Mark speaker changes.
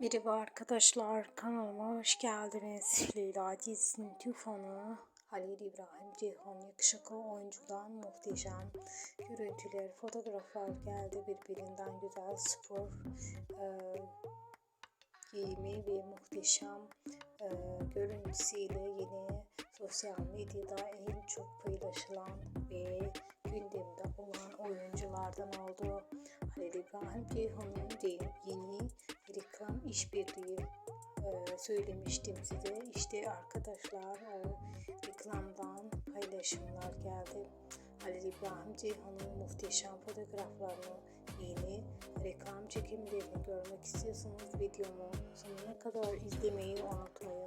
Speaker 1: Merhaba arkadaşlar kanalıma hoş geldiniz. Leyla dizisinin tufanı Halil İbrahim Ceyhan yakışıklı oyuncudan muhteşem görüntüler, fotoğraflar geldi. Birbirinden güzel spor e, giyimi ve muhteşem e, görüntüsüyle yine sosyal medyada en çok paylaşılan ve gündemde olan oyunculardan oldu. Halil İbrahim Ceyhan'ın yeni işbirliği e, söylemiştim size. İşte arkadaşlar o reklamdan paylaşımlar geldi. Halil İbrahim Ceyhan'ın muhteşem fotoğraflarını, yeni reklam çekimlerini görmek istiyorsanız videomu sonuna kadar izlemeyi unutmayın.